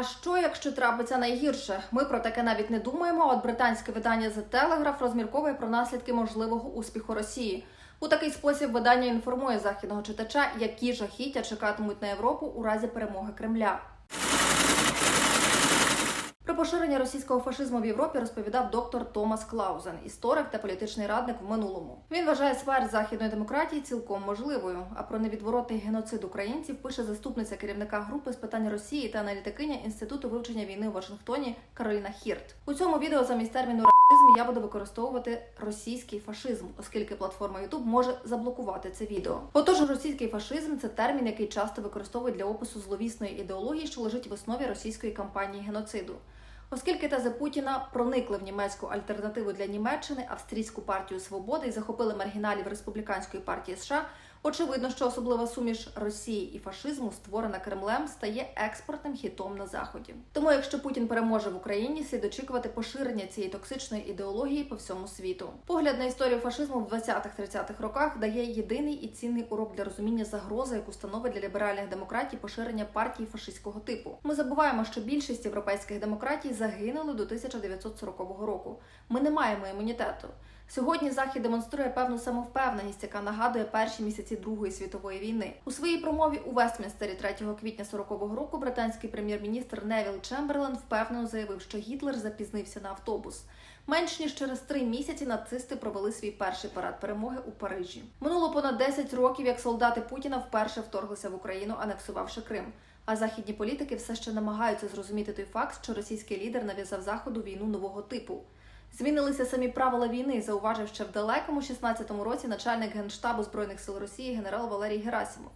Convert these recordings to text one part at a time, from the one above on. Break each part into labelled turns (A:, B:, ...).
A: А що, якщо трапиться найгірше? Ми про таке навіть не думаємо. От британське видання The Telegraph розмірковує про наслідки можливого успіху Росії. У такий спосіб видання інформує західного читача, які жахіття чекатимуть на Європу у разі перемоги Кремля. Поширення російського фашизму в Європі розповідав доктор Томас Клаузен, історик та політичний радник в минулому. Він вважає смерть західної демократії цілком можливою. А про невідворотний геноцид українців пише заступниця керівника групи з питань Росії та аналітикиня інституту вивчення війни у Вашингтоні Кароліна Хірт. У цьому відео замість терміну я буду використовувати російський фашизм, оскільки платформа YouTube може заблокувати це відео. Отож, російський фашизм це термін, який часто використовують для опису зловісної ідеології, що лежить в основі російської кампанії геноциду. Оскільки тези Путіна проникли в німецьку альтернативу для Німеччини, австрійську партію свободи і захопили маргіналів республіканської партії США, очевидно, що особлива суміш Росії і фашизму, створена Кремлем, стає експортним хітом на заході. Тому, якщо Путін переможе в Україні, слід очікувати поширення цієї токсичної ідеології по всьому світу. Погляд на історію фашизму в 20-30-х роках дає єдиний і цінний урок для розуміння загрози, яку становить для ліберальних демократій поширення партій фашистського типу. Ми забуваємо, що більшість європейських демократій загинули до 1940 року. Ми не маємо імунітету. Сьогодні Захід демонструє певну самовпевненість, яка нагадує перші місяці Другої світової війни. У своїй промові у Вестмінстері 3 квітня 40-го року британський прем'єр-міністр Невіл Чемберлен впевнено заявив, що Гітлер запізнився на автобус. Менш ніж через три місяці нацисти провели свій перший парад перемоги у Парижі. Минуло понад 10 років, як солдати Путіна вперше вторглися в Україну, анексувавши Крим. А західні політики все ще намагаються зрозуміти той факт, що російський лідер нав'язав заходу війну нового типу. Змінилися самі правила війни, зауважив ще в далекому 16-му році начальник генштабу збройних сил Росії генерал Валерій Герасимов.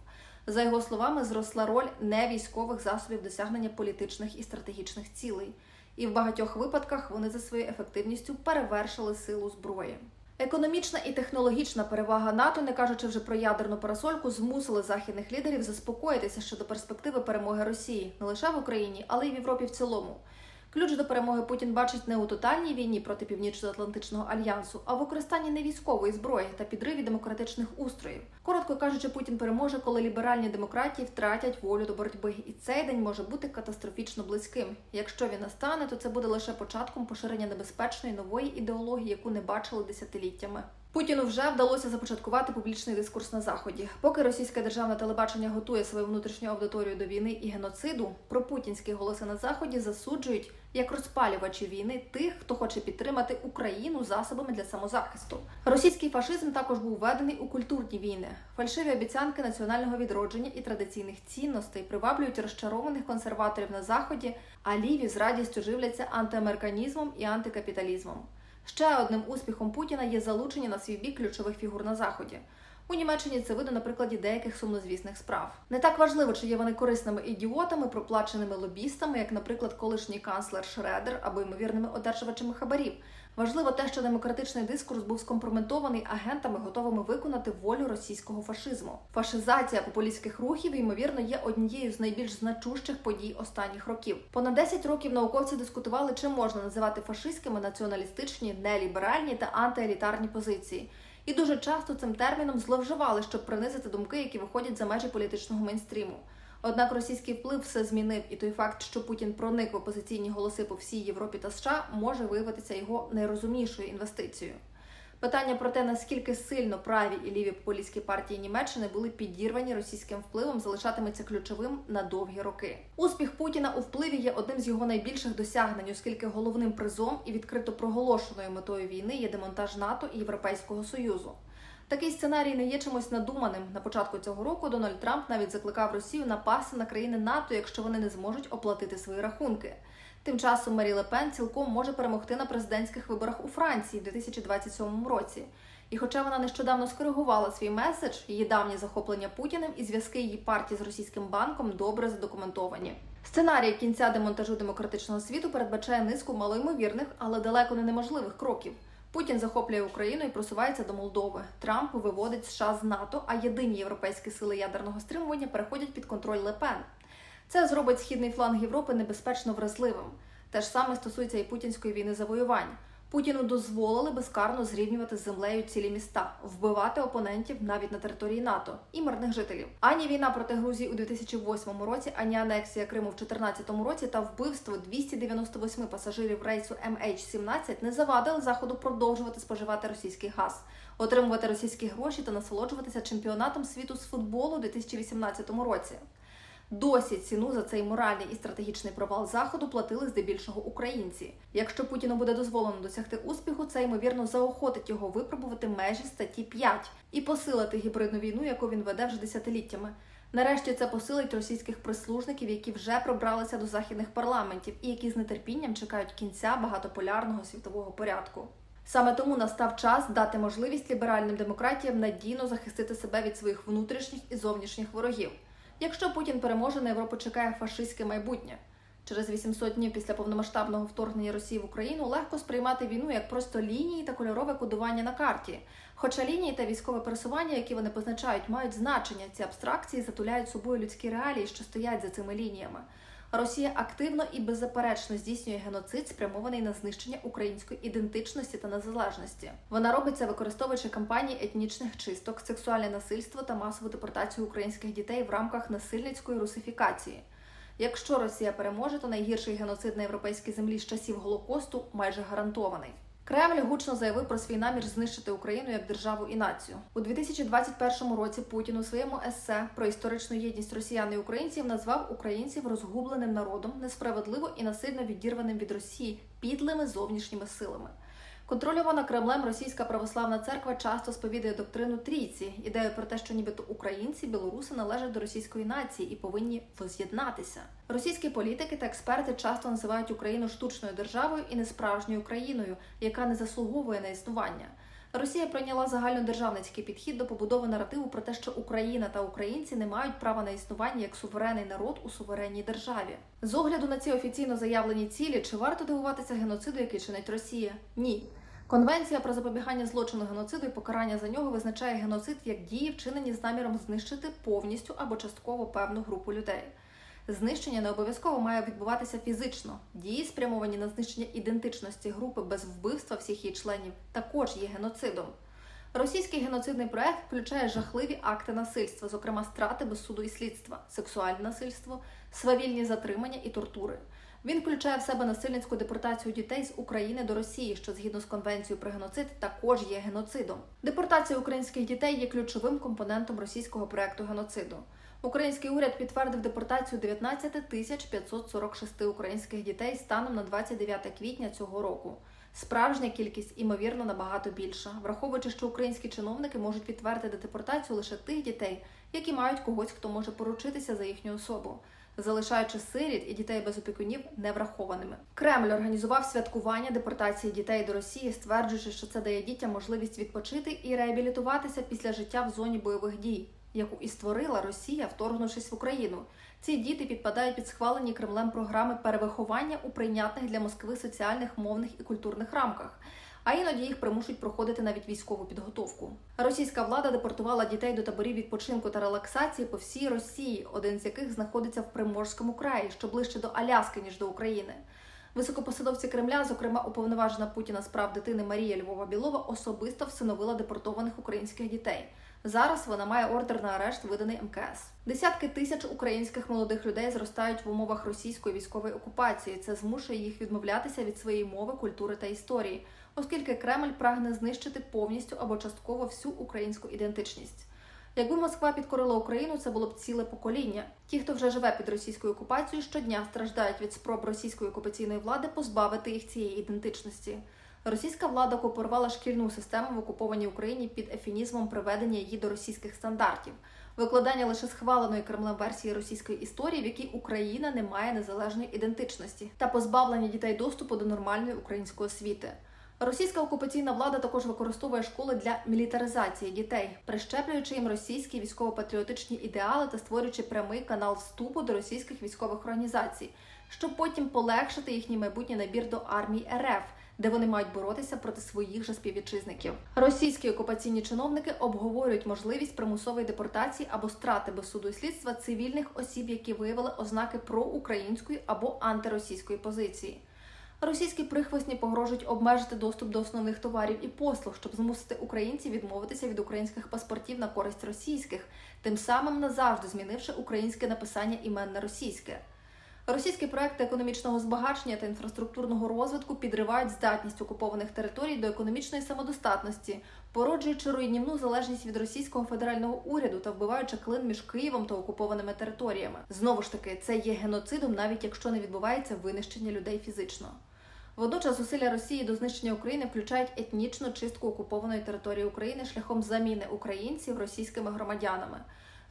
A: За його словами, зросла роль невійськових засобів досягнення політичних і стратегічних цілей, і в багатьох випадках вони за своєю ефективністю перевершили силу зброї. Економічна і технологічна перевага НАТО, не кажучи вже про ядерну парасольку, змусили західних лідерів заспокоїтися щодо перспективи перемоги Росії не лише в Україні, але й в Європі в цілому. Ключ до перемоги Путін бачить не у тотальній війні проти Північно-Атлантичного альянсу, а в використанні невійськової зброї та підриві демократичних устроїв. Коротко кажучи, Путін переможе, коли ліберальні демократії втратять волю до боротьби, і цей день може бути катастрофічно близьким. Якщо він настане, то це буде лише початком поширення небезпечної нової ідеології, яку не бачили десятиліттями. Путіну вже вдалося започаткувати публічний дискурс на заході. Поки російське державне телебачення готує свою внутрішню аудиторію до війни і геноциду, пропутінські голоси на заході засуджують як розпалювачі війни тих, хто хоче підтримати Україну засобами для самозахисту. Російський фашизм також був введений у культурні війни. Фальшиві обіцянки національного відродження і традиційних цінностей приваблюють розчарованих консерваторів на заході, а ліві з радістю живляться антиамериканізмом і антикапіталізмом. Ще одним успіхом Путіна є залучення на свій бік ключових фігур на заході. У Німеччині це видно на прикладі деяких сумнозвісних справ. Не так важливо, чи є вони корисними ідіотами, проплаченими лобістами, як, наприклад, колишній канцлер Шредер або ймовірними одержувачами хабарів. Важливо те, що демократичний дискурс був скомпрометований агентами, готовими виконати волю російського фашизму. Фашизація популістських рухів, ймовірно, є однією з найбільш значущих подій останніх років. Понад 10 років науковці дискутували, чи можна називати фашистськими націоналістичні, неліберальні та антиелітарні позиції. І дуже часто цим терміном зловживали, щоб принизити думки, які виходять за межі політичного мейнстріму. Однак російський вплив все змінив, і той факт, що Путін проник в опозиційні голоси по всій Європі та США, може виявитися його найрозумнішою інвестицією. Питання про те, наскільки сильно праві і ліві популістські партії Німеччини були підірвані російським впливом, залишатиметься ключовим на довгі роки. Успіх Путіна у впливі є одним з його найбільших досягнень, оскільки головним призом і відкрито проголошеною метою війни є демонтаж НАТО і Європейського союзу. Такий сценарій не є чимось надуманим. На початку цього року Дональд Трамп навіть закликав Росію напасти на країни НАТО, якщо вони не зможуть оплатити свої рахунки. Тим часом Марі Лепен цілком може перемогти на президентських виборах у Франції в 2027 році. І хоча вона нещодавно скоригувала свій меседж, її давнє захоплення Путіним і зв'язки її партії з російським банком добре задокументовані. Сценарій кінця демонтажу демократичного світу передбачає низку малоймовірних, але далеко не неможливих кроків. Путін захоплює Україну і просувається до Молдови. Трамп виводить США з НАТО, а єдині європейські сили ядерного стримування переходять під контроль Лепен. Це зробить східний фланг Європи небезпечно вразливим. Те ж саме стосується і путінської війни завоювань. Путіну дозволили безкарно зрівнювати з землею цілі міста, вбивати опонентів навіть на території НАТО і мирних жителів. Ані війна проти Грузії у 2008 році, ані анексія Криму в 2014 році та вбивство 298 пасажирів рейсу MH17 не завадили заходу продовжувати споживати російський газ, отримувати російські гроші та насолоджуватися чемпіонатом світу з футболу у 2018 році. Досі ціну за цей моральний і стратегічний провал заходу платили здебільшого українці. Якщо Путіну буде дозволено досягти успіху, це ймовірно заохотить його випробувати межі статті 5 і посилити гібридну війну, яку він веде вже десятиліттями. Нарешті це посилить російських прислужників, які вже пробралися до західних парламентів і які з нетерпінням чекають кінця багатополярного світового порядку. Саме тому настав час дати можливість ліберальним демократіям надійно захистити себе від своїх внутрішніх і зовнішніх ворогів. Якщо Путін переможе, на Європу чекає фашистське майбутнє. Через 800 днів після повномасштабного вторгнення Росії в Україну легко сприймати війну як просто лінії та кольорове кодування на карті. Хоча лінії та військове пересування, які вони позначають, мають значення, ці абстракції затуляють собою людські реалії, що стоять за цими лініями. Росія активно і беззаперечно здійснює геноцид, спрямований на знищення української ідентичності та незалежності. Вона робиться використовуючи кампанії етнічних чисток, сексуальне насильство та масову депортацію українських дітей в рамках насильницької русифікації. Якщо Росія переможе, то найгірший геноцид на європейській землі з часів Голокосту майже гарантований. Кремль гучно заявив про свій намір знищити Україну як державу і націю у 2021 році. Путін у своєму есе про історичну єдність росіян і українців назвав українців розгубленим народом, несправедливо і насильно відірваним від Росії підлими зовнішніми силами. Контрольована Кремлем російська православна церква часто сповідує доктрину трійці, ідею про те, що нібито українці, білоруси належать до російської нації і повинні воз'єднатися. Російські політики та експерти часто називають Україну штучною державою і несправжньою країною, яка не заслуговує на існування. Росія прийняла загальнодержавницький підхід до побудови наративу про те, що Україна та українці не мають права на існування як суверенний народ у суверенній державі. З огляду на ці офіційно заявлені цілі, чи варто дивуватися геноциду, який чинить Росія? Ні. Конвенція про запобігання злочину геноциду і покарання за нього визначає геноцид як дії, вчинені з наміром знищити повністю або частково певну групу людей. Знищення не обов'язково має відбуватися фізично. Дії, спрямовані на знищення ідентичності групи без вбивства всіх її членів, також є геноцидом. Російський геноцидний проект включає жахливі акти насильства, зокрема страти без суду і слідства, сексуальне насильство, свавільні затримання і тортури. Він включає в себе насильницьку депортацію дітей з України до Росії, що згідно з конвенцією про геноцид також є геноцидом. Депортація українських дітей є ключовим компонентом російського проекту геноциду. Український уряд підтвердив депортацію 19 тисяч 546 українських дітей станом на 29 квітня цього року. Справжня кількість, імовірно, набагато більша, враховуючи, що українські чиновники можуть підтвердити депортацію лише тих дітей, які мають когось, хто може поручитися за їхню особу, залишаючи сиріт і дітей без опікунів неврахованими. Кремль організував святкування депортації дітей до Росії, стверджуючи, що це дає дітям можливість відпочити і реабілітуватися після життя в зоні бойових дій яку і створила Росія, вторгнувшись в Україну. Ці діти підпадають під схвалені Кремлем програми перевиховання у прийнятних для Москви соціальних, мовних і культурних рамках. А іноді їх примушують проходити навіть військову підготовку. Російська влада депортувала дітей до таборів відпочинку та релаксації по всій Росії, один з яких знаходиться в Приморському краї, що ближче до Аляски ніж до України. Високопосадовці Кремля, зокрема уповноважена Путіна з прав дитини Марія Львова Білова, особисто всиновила депортованих українських дітей. Зараз вона має ордер на арешт, виданий МКС. Десятки тисяч українських молодих людей зростають в умовах російської військової окупації. Це змушує їх відмовлятися від своєї мови, культури та історії, оскільки Кремль прагне знищити повністю або частково всю українську ідентичність. Якби Москва підкорила Україну, це було б ціле покоління. Ті, хто вже живе під російською окупацією, щодня страждають від спроб російської окупаційної влади позбавити їх цієї ідентичності. Російська влада кооперувала шкільну систему в окупованій Україні під ефінізмом приведення її до російських стандартів, викладання лише схваленої Кремлем версії російської історії, в якій Україна не має незалежної ідентичності, та позбавлення дітей доступу до нормальної української освіти. Російська окупаційна влада також використовує школи для мілітаризації дітей, прищеплюючи їм російські військово-патріотичні ідеали та створюючи прямий канал вступу до російських військових організацій, щоб потім полегшити їхній майбутній набір до армії РФ де вони мають боротися проти своїх же співвітчизників. Російські окупаційні чиновники обговорюють можливість примусової депортації або страти без суду і слідства цивільних осіб, які виявили ознаки проукраїнської або антиросійської позиції. Російські прихвостні погрожують обмежити доступ до основних товарів і послуг, щоб змусити українців відмовитися від українських паспортів на користь російських, тим самим назавжди змінивши українське написання імен на російське. Російські проекти економічного збагачення та інфраструктурного розвитку підривають здатність окупованих територій до економічної самодостатності, породжуючи руйнівну залежність від російського федерального уряду та вбиваючи клин між Києвом та окупованими територіями. Знову ж таки, це є геноцидом, навіть якщо не відбувається винищення людей фізично. Водночас зусилля Росії до знищення України включають етнічну чистку окупованої території України шляхом заміни українців російськими громадянами.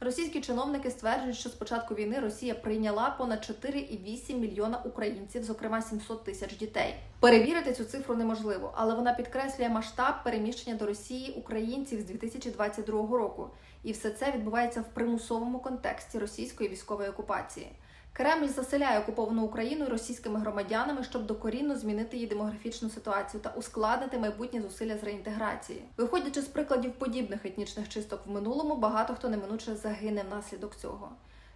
A: Російські чиновники стверджують, що з початку війни Росія прийняла понад 4,8 мільйона українців, зокрема 700 тисяч дітей. Перевірити цю цифру неможливо, але вона підкреслює масштаб переміщення до Росії українців з 2022 року, і все це відбувається в примусовому контексті російської військової окупації. Кремль заселяє окуповану Україну російськими громадянами, щоб докорінно змінити її демографічну ситуацію та ускладнити майбутні зусилля з реінтеграції. Виходячи з прикладів подібних етнічних чисток в минулому, багато хто неминуче загине внаслідок цього.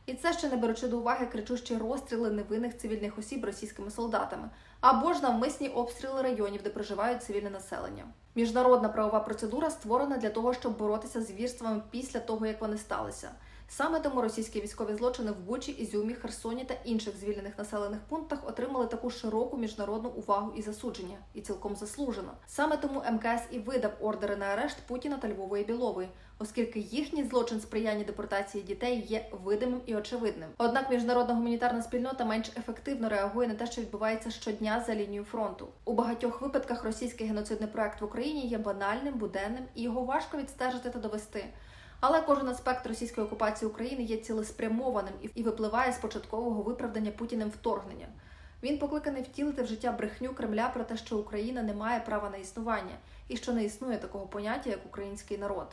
A: І це ще не беручи до уваги кричущі розстріли невинних цивільних осіб російськими солдатами або ж навмисні обстріли районів, де проживають цивільне населення. Міжнародна правова процедура створена для того, щоб боротися з звірствами після того, як вони сталися. Саме тому російські військові злочини в Бучі, Ізюмі, Херсоні та інших звільнених населених пунктах отримали таку широку міжнародну увагу і засудження, і цілком заслужено. Саме тому МКС і видав ордери на арешт Путіна та Львової Білової, оскільки їхній злочин сприяння депортації дітей є видимим і очевидним. Однак міжнародна гуманітарна спільнота менш ефективно реагує на те, що відбувається щодня за лінією фронту. У багатьох випадках російський геноцидний проект в Україні є банальним, буденним і його важко відстежити та довести. Але кожен аспект російської окупації України є цілеспрямованим і- випливає з початкового виправдання Путіним вторгнення. Він покликаний втілити в життя брехню Кремля про те, що Україна не має права на існування і що не існує такого поняття, як український народ.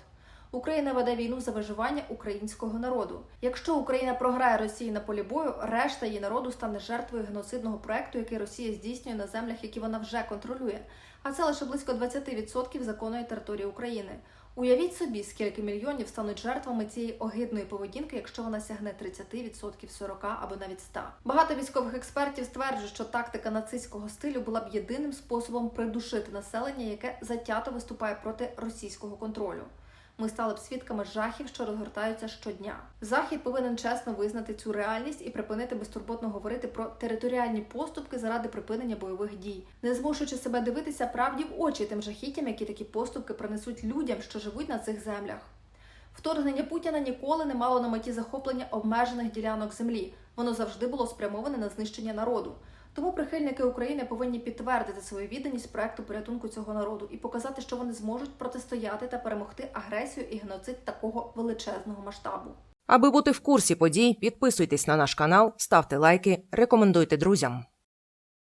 A: Україна веде війну за виживання українського народу. Якщо Україна програє Росії на полі бою, решта її народу стане жертвою геноцидного проекту, який Росія здійснює на землях, які вона вже контролює. А це лише близько 20% законної території України. Уявіть собі, скільки мільйонів стануть жертвами цієї огидної поведінки, якщо вона сягне 30%, 40% або навіть 100%. Багато військових експертів стверджують, що тактика нацистського стилю була б єдиним способом придушити населення, яке затято виступає проти російського контролю. Ми стали б свідками жахів, що розгортаються щодня. Захід повинен чесно визнати цю реальність і припинити безтурботно говорити про територіальні поступки заради припинення бойових дій, не змушуючи себе дивитися правді в очі тим жахіттям, які такі поступки принесуть людям, що живуть на цих землях. Вторгнення Путіна ніколи не мало на меті захоплення обмежених ділянок землі. Воно завжди було спрямоване на знищення народу. Тому прихильники України повинні підтвердити свою відданість проекту порятунку цього народу і показати, що вони зможуть протистояти та перемогти агресію і геноцид такого величезного масштабу.
B: Аби бути в курсі подій, підписуйтесь на наш канал, ставте лайки, рекомендуйте друзям.